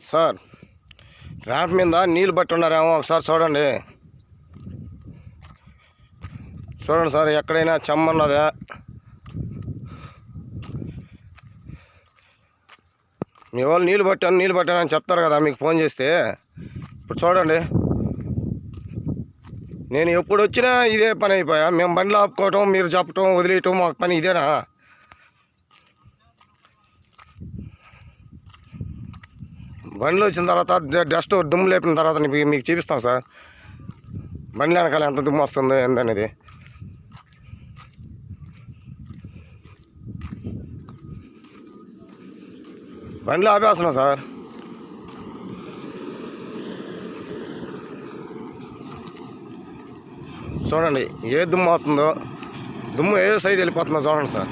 Sir ramp మీద నీళ్ళు బట్టి ఉన్నారేమో ఒకసారి చూడండి. చూడండి సార్ ఎక్కడైనా చెమ్మన్నదా మీ వాళ్ళు నీళ్ళు పట్టాను నీళ్ళు పట్టాను అని చెప్తారు కదా మీకు ఫోన్ చేస్తే. ఇప్పుడు చూడండి. నేను ఎప్పుడు వచ్చినా ఇదే పని అయిపోయా. మేము బండ్లు ఆపుకోవటం మీరు చెప్పటం వదిలేయటం మాకు పని ఇదేనా? బండ్లు వచ్చిన తర్వాత డస్ట్ దుమ్ము లేపిన తర్వాత మీకు మీకు చూపిస్తాం సార్. బండ్లు వెనకాల ఎంత దుమ్ము వస్తుందో ఏందనేది. బండ్లు ఆపేస్తున్నాం సార్. చూడండి ఏ దుమ్ము అవుతుందో దుమ్ము ఏ సైడ్ వెళ్ళిపోతుందో చూడండి సార్.